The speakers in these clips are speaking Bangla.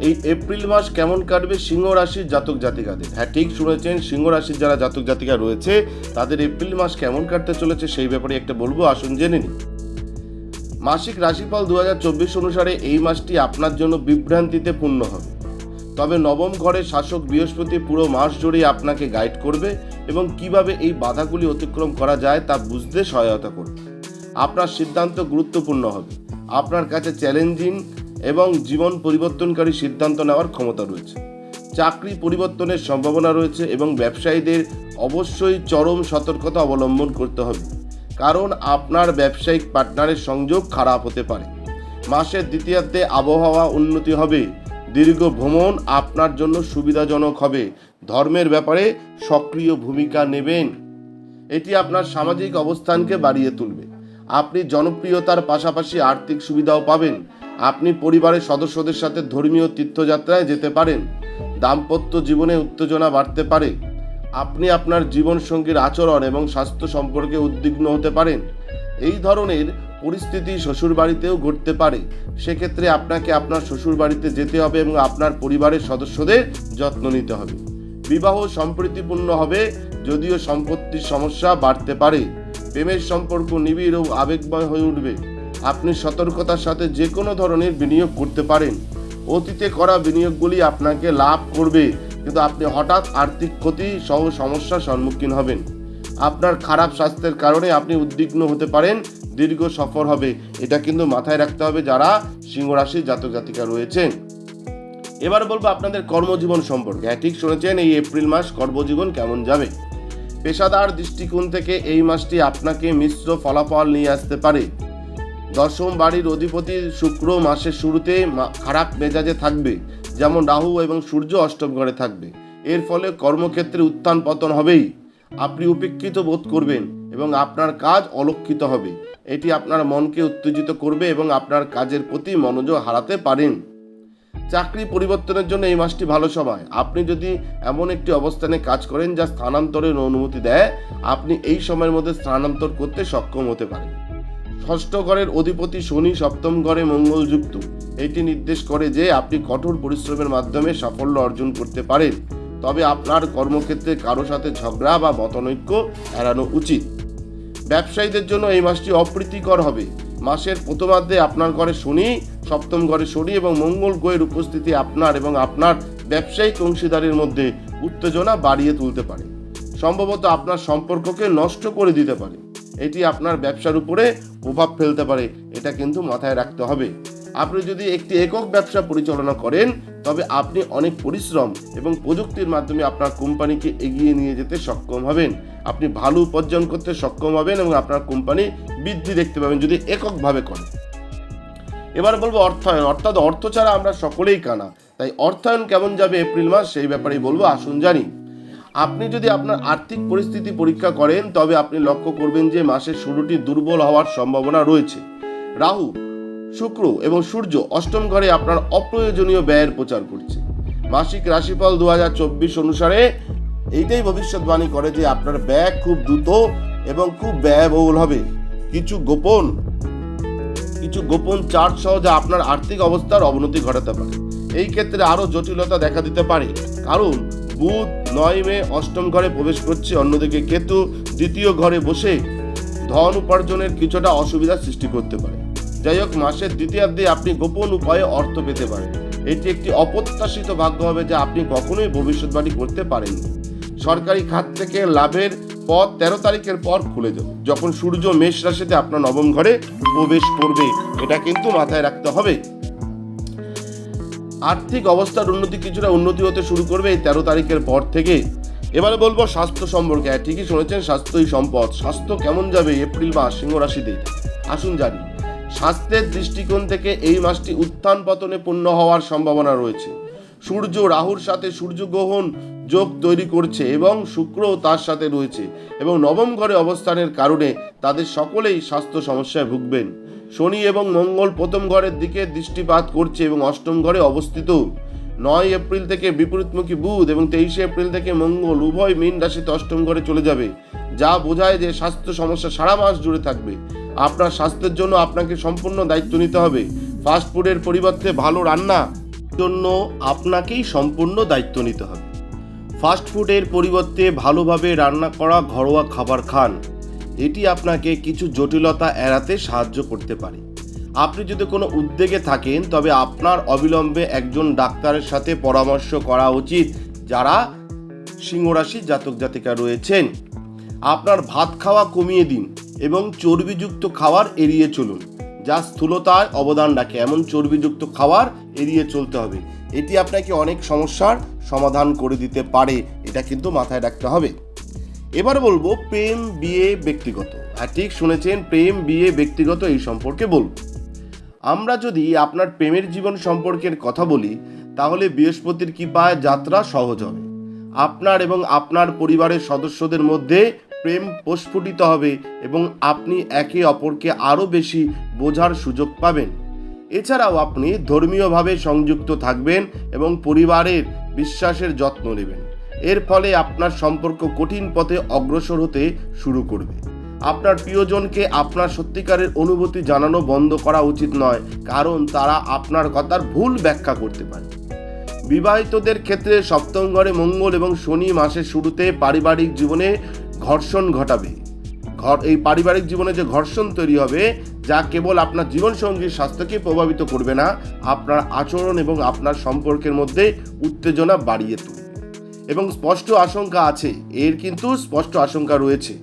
এই এপ্রিল মাস কেমন কাটবে সিংহ রাশির জাতক জাতিকাদের? হ্যাঁ ঠিক শুনেছেন, সিংহ রাশির যারা জাতক জাতিকা রয়েছে, তাদের এপ্রিল মাস কেমন কাটতে চলেছে সেই ব্যাপারে একটা বলব, আসুন জেনে নিন মাসিক রাশিফল দু হাজার চব্বিশ অনুসারে এই মাসটি আপনার জন্য বিভ্রান্তিতে পূর্ণ হবে। তবে নবম ঘরে শাসক বৃহস্পতি পুরো মাস জুড়ে আপনাকে গাইড করবে এবং কীভাবে এই বাধাগুলি অতিক্রম করা যায় তা বুঝতে সহায়তা করবে। আপনার সিদ্ধান্ত গুরুত্বপূর্ণ হবে। আপনার কাছে চ্যালেঞ্জিং এবং জীবন পরিবর্তনকারী সিদ্ধান্ত নেওয়ার ক্ষমতা রয়েছে। চাকরি পরিবর্তনের সম্ভাবনা রয়েছে এবং ব্যবসায়ীদের অবশ্যই চরম সতর্কতা অবলম্বন করতে হবে। কারণ আপনার ব্যবসায়িক পার্টনারের সংযোগ খারাপ হতে পারে। মাসের দ্বিতীয়ার্ধে আবহাওয়া উন্নতি হবে। দীর্ঘ ভ্রমণ আপনার জন্য সুবিধাজনক হবে। ধর্মের ব্যাপারে সক্রিয় ভূমিকা নেবেন। এটি আপনার সামাজিক অবস্থানকে বাড়িয়ে তুলবে। আপনি জনপ্রিয়তার পাশাপাশি আর্থিক সুবিধাও পাবেন। আপনি পরিবারের সদস্যদের সাথে ধর্মীয় তীর্থযাত্রায় যেতে পারেন। দাম্পত্য জীবনে উত্তেজনা বাড়তে পারে। আপনি আপনার জীবনসঙ্গীর আচরণ এবং স্বাস্থ্য সম্পর্কে উদ্বিগ্ন হতে পারেন। এই ধরনের পরিস্থিতি শ্বশুরবাড়িতেও ঘটতে পারে। সেক্ষেত্রে আপনাকে আপনার শ্বশুরবাড়িতে যেতে হবে এবং আপনার পরিবারের সদস্যদের যত্ন নিতে হবে। বিবাহ সম্প্রীতিপূর্ণ হবে, যদিও সম্পত্তির সমস্যা বাড়তে পারে। প্রেমের সম্পর্ক নিবিড় ও আবেগময় হয়ে উঠবে। আপনি সতর্কতার সাথে যে কোনো ধরনের বিনিয়োগ করতে পারেন। অতীতে করা বিনিয়োগগুলি আপনাকে লাভ করবে, কিন্তু আপনি হঠাৎ আর্থিক ক্ষতি সহ সমস্যার সম্মুখীন হবেন। আপনার খারাপ স্বাস্থ্যের কারণে আপনি উদ্বিগ্ন হতে পারেন, দীর্ঘ সফর হবে। এটা কিন্তু মাথায় রাখতে হবে যারা সিংহ রাশির জাতক জাতিকা রয়েছেন। এবার বলব আপনাদের কর্মজীবন সম্পর্কে। হ্যাঁ ঠিক শুনেছেন, এই এপ্রিল মাস কর্মজীবন কেমন যাবে? পেশাদার দৃষ্টিকোণ থেকে এই মাসটি আপনাকে মিশ্র ফলাফল নিয়ে আসতে পারে। দশম বাড়ির অধিপতি শুক্র মাসের শুরুতে খারাপ মেজাজে থাকবে, যেমন রাহু এবং সূর্য অষ্টম ঘরে থাকবে। এর ফলে কর্মক্ষেত্রে উত্থান পতন হবেই। আপনি উপেক্ষিত বোধ করবেন এবং আপনার কাজ অলক্ষিত হবে। এটি আপনার মনকে উত্তেজিত করবে এবং আপনার কাজের প্রতি মনোযোগ হারাতে পারেন। চাকরি পরিবর্তনের জন্য এই মাসটি ভালো সময়। আপনি যদি এমন একটি অবস্থানে কাজ করেন যা স্থানান্তরের অনুমতি দেয়, আপনি এই সময়ের মধ্যে স্থানান্তর করতে সক্ষম হতে পারেন। ষষ্ঠ ঘরের অধিপতি শনি সপ্তম ঘরে মঙ্গলযুক্ত। এটি নির্দেশ করে যে আপনি কঠোর পরিশ্রমের মাধ্যমে সাফল্য অর্জন করতে পারেন। তবে আপনার কর্মক্ষেত্রে কারও সাথে ঝগড়া বা মতনৈক্য এড়ানো উচিত। ব্যবসায়ীদের জন্য এই মাসটি অপ্রীতিকর হবে। মাসের প্রথমার্ধে আপনার ঘরে শনি সপ্তম ঘরে শনি এবং মঙ্গল গ্রহের উপস্থিতি আপনার এবং আপনার ব্যবসায়িক অংশীদারের মধ্যে উত্তেজনা বাড়িয়ে তুলতে পারে। সম্ভবত আপনার সম্পর্ককে নষ্ট করে দিতে পারে। এটি আপনার ব্যবসার উপরে প্রভাব ফেলতে পারে, এটা কিন্তু মাথায় রাখতে হবে। আপনি যদি একটি একক ব্যবসা পরিচালনা করেন, তবে আপনি অনেক পরিশ্রম এবং প্রযুক্তির মাধ্যমে আপনার কোম্পানিকে এগিয়ে নিয়ে যেতে সক্ষম হবেন। আপনি ভালো উপার্জন করতে সক্ষম হবেন এবং আপনার কোম্পানি বৃদ্ধি দেখতে পাবেন যদি এককভাবে করেন এবার বলব অর্থায়ন। অর্থাৎ অর্থ ছাড়া আমরা সকলেই কানা। তাই অর্থায়ন কেমন যাবে এপ্রিল মাস, সেই ব্যাপারেই বলব, আসুন জানি। আপনি যদি আপনার আর্থিক পরিস্থিতি পরীক্ষা করেন, তবে আপনি লক্ষ্য করবেন যে মাসের শুরুটি দুর্বল হওয়ার সম্ভাবনা রয়েছে। রাহু, শুক্র এবং সূর্য অষ্টম ঘরে আপনার অপ্রয়োজনীয় ব্যয়ের প্রচার করছে। মাসিক রাশিফল দু হাজার চব্বিশ অনুসারে এইটাই ভবিষ্যৎবাণী করে যে আপনার ব্যয় খুব দ্রুত এবং খুব ব্যয়বহুল হবে। কিছু গোপন কিছু গোপন চার্জ সহ যা আপনার আর্থিক অবস্থার অবনতি ঘটাতে পারে। এই ক্ষেত্রে আরও জটিলতা দেখা দিতে পারে। কারণ বুধ নয় মে অষ্টম ঘরে প্রবেশ করছে। অন্যদিকে কেতু দ্বিতীয় ঘরে বসে ধন উপার্জনের কিছুটা অসুবিধার সৃষ্টি করতে পারে। যাই হোক, মাসের দ্বিতীয়ার্ধে আপনি গোপন উপায়ে অর্থ পেতে পারেন। এটি একটি অপ্রত্যাশিত ভাগ্য হবে যা আপনি কখনোই ভবিষ্যৎবাণী করতে পারেননি। সরকারি খাত থেকে লাভের পথ তেরো তারিখের পর খুলে যাবে, যখন সূর্য মেষ রাশিতে আপনার নবম ঘরে প্রবেশ করবে। এটা কিন্তু মাথায় রাখতে হবে আর্থিক অবস্থার উন্নতি কিছুটা উন্নতি হতে শুরু করবে এই তেরো তারিখের পর থেকে। এবারে বলব স্বাস্থ্য সম্পর্কে হ্যাঁ ঠিকই শুনেছেন, স্বাস্থ্যই সম্পদ। স্বাস্থ্য কেমন যাবে এপ্রিল মাস সিংহ রাশিতে আসুন জানি। স্বাস্থ্যের দৃষ্টিকোণ থেকে এই মাসটি উত্থান পতনে পূর্ণ হওয়ার সম্ভাবনা রয়েছে। সূর্য রাহুর সাথে সূর্যগ্রহণ যোগ তৈরি করছে এবং শুক্রও তার সাথে রয়েছে এবং নবম ঘরে অবস্থানের কারণে তাদের সকলেই স্বাস্থ্য সমস্যায় ভুগবেন। শনি এবং মঙ্গল প্রথম ঘরের দিকে দৃষ্টিপাত করছে এবং অষ্টম ঘরে অবস্থিত। নয় এপ্রিল থেকে বিপরীতমুখী বুধ এবং তেইশে এপ্রিল থেকে মঙ্গল উভয় মীন রাশিতে অষ্টম ঘরে চলে যাবে, যা বোঝায় যে স্বাস্থ্য সমস্যা সারা মাস জুড়ে থাকবে। আপনার স্বাস্থ্যের জন্য আপনাকে সম্পূর্ণ দায়িত্ব নিতে হবে। ফাস্ট ফুডের পরিবর্তে ভালো রান্না জন্য আপনাকেই সম্পূর্ণ দায়িত্ব নিতে হবে। ফাস্ট ফুডের পরিবর্তে ভালোভাবে রান্না করা ঘরোয়া খাবার খান। এটি আপনাকে কিছু জটিলতা এড়াতে সাহায্য করতে পারে। আপনি যদি কোনো উদ্বেগে থাকেন, তবে আপনার অবিলম্বে একজন ডাক্তারের সাথে পরামর্শ করা উচিত, যারা সিংহরাশি জাতক জাতিকা রয়েছেন। আপনার ভাত খাওয়া কমিয়ে দিন এবং চর্বিযুক্ত খাবার এড়িয়ে চলুন, যা স্থূলতায় অবদান রাখে। এমন চর্বিযুক্ত খাবার এড়িয়ে চলতে হবে। এটি আপনাকে অনেক সমস্যার সমাধান করে দিতে পারে। এটা কিন্তু মাথায় রাখতে হবে। এবার বলব প্রেম বিয়ে ব্যক্তিগত। হ্যাঁ ঠিক শুনেছেন, প্রেম বিয়ে ব্যক্তিগত এই সম্পর্কে বলব। আমরা যদি আপনার প্রেমের জীবন সম্পর্কের কথা বলি, তাহলে বৃহস্পতির কৃপায় যাত্রা সহজ হবে? আপনার এবং আপনার পরিবারের সদস্যদের মধ্যে প্রেম প্রস্ফুটিত হবে এবং আপনি একে অপরকে আরও বেশি বোঝার সুযোগ পাবেন। এছাড়াও আপনি ধর্মীয়ভাবে সংযুক্ত থাকবেন এবং পরিবারের বিশ্বাসের যত্ন নেবেন। এর ফলে আপনার সম্পর্ক কঠিন পথে অগ্রসর হতে শুরু করবে। আপনার প্রিয়জনকে আপনার সত্যিকারের অনুভূতি জানানো বন্ধ করা উচিত নয়, কারণ তারা আপনার কথার ভুল ব্যাখ্যা করতে পারে। বিবাহিতদের ক্ষেত্রে সপ্তম ঘরে মঙ্গল এবং শনি মাসের শুরুতে পারিবারিক জীবনে ঘর্ষণ ঘটাবে। ঘর, এই পারিবারিক জীবনে যে ঘর্ষণ তৈরি হবে, যা কেবল আপনার জীবনসঙ্গীর স্বাস্থ্যকে প্রভাবিত করবে না, আপনার আচরণ এবং আপনার সম্পর্কের মধ্যে উত্তেজনা বাড়িয়ে তুলবে। এবং স্পষ্ট আশঙ্কা আছে। এর কিন্তু স্পষ্ট আশঙ্কা রয়েছে।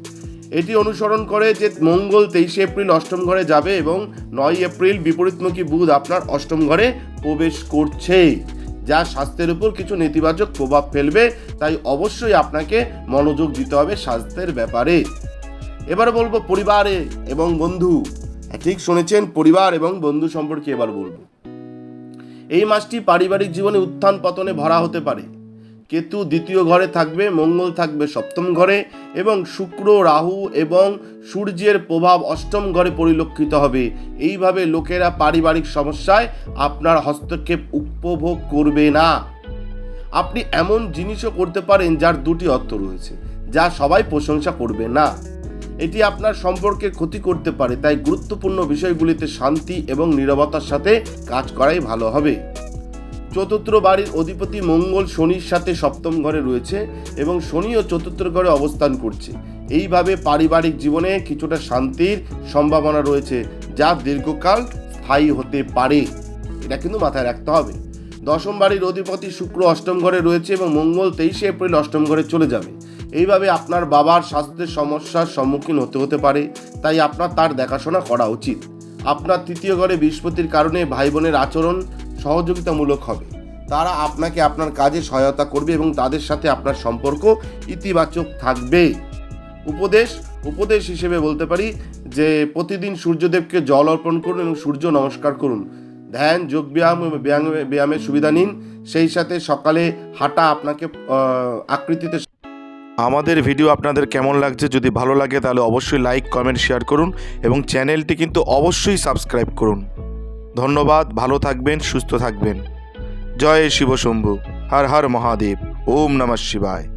এটি অনুসরণ করে যে মঙ্গল তেইশে এপ্রিল অষ্টম ঘরে যাবে এবং নয় এপ্রিল বিপরীতমুখী বুধ আপনার অষ্টম ঘরে প্রবেশ করছে যা স্বাস্থ্যের উপর কিছু নেতিবাচক প্রভাব ফেলবে। তাই অবশ্যই আপনাকে মনোযোগ দিতে হবে স্বাস্থ্যের ব্যাপারে। এবার বলব পরিবারে এবং বন্ধু। হ্যাঁ, ঠিক শুনেছেন পরিবার এবং বন্ধু সম্পর্কে এবার বলব। এই মাসটি পারিবারিক জীবনে উত্থান পতনে ভরা হতে পারে। কেতু দ্বিতীয় ঘরে থাকবে, মঙ্গল থাকবে সপ্তম ঘরে এবং শুক্র, রাহু এবং সূর্যের প্রভাব অষ্টম ঘরে পরিলক্ষিত হবে। এইভাবে লোকেরা পারিবারিক সমস্যায় আপনার হস্তক্ষেপ উপভোগ করবে না। আপনি এমন জিনিসও করতে পারেন যার দুটি অর্থ রয়েছে, যা সবাই প্রশংসা করবে না। এটি আপনার সম্পর্কের ক্ষতি করতে পারে, তাই গুরুত্বপূর্ণ বিষয়গুলিতে শান্তি এবং নীরবতার সাথে কাজ করাই ভালো হবে। চতুর্থ বাড়ির অধিপতি মঙ্গল শনির সাথে সপ্তম ঘরে রয়েছে এবং শনিও চতুর্থ ঘরে অবস্থান করছে। এইভাবে পারিবারিক জীবনে কিছুটা শান্তির সম্ভাবনা রয়েছে যা দীর্ঘকাল স্থায়ী হতে পারে। এটা কিন্তু মাথায় রাখতে হবে। দশম বাড়ির অধিপতি শুক্র অষ্টম ঘরে রয়েছে এবং মঙ্গল তেইশে এপ্রিল অষ্টম ঘরে চলে যাবে। এইভাবে আপনার বাবার স্বাস্থ্যের সমস্যার সম্মুখীন হতে হতে পারে, তাই আপনার তার দেখাশোনা করা উচিত। আপনার তৃতীয় ঘরে বৃহস্পতির কারণে ভাই বোনের আচরণ সহযোগিতামূলক হবে। তারা আপনাকে আপনার কাজে সহায়তা করবে এবং তাদের সাথে আপনার সম্পর্ক ইতিবাচক থাকবে। উপদেশ উপদেশ হিসেবে বলতে পারি যে, প্রতিদিন সূর্যদেবকে জল অর্পণ করুন এবং সূর্য নমস্কার করুন। ধ্যান, যোগ ব্যায়াম এবং ব্যায়াম, ব্যায়ামের সুবিধা নিন। সেই সাথে সকালে হাঁটা আপনাকে আকৃতিতে আমাদের ভিডিও আপনাদের কেমন লাগছে যদি ভালো লাগে তাহলে অবশ্যই লাইক, কমেন্ট, শেয়ার করুন এবং চ্যানেলটি কিন্তু অবশ্যই সাবস্ক্রাইব করুন। ধন্যবাদ ভালো থাকবেন সুস্থ থাকবেন। জয় শিবশম্ভু হর হর মহাদেব ওম নমঃ শিবায়।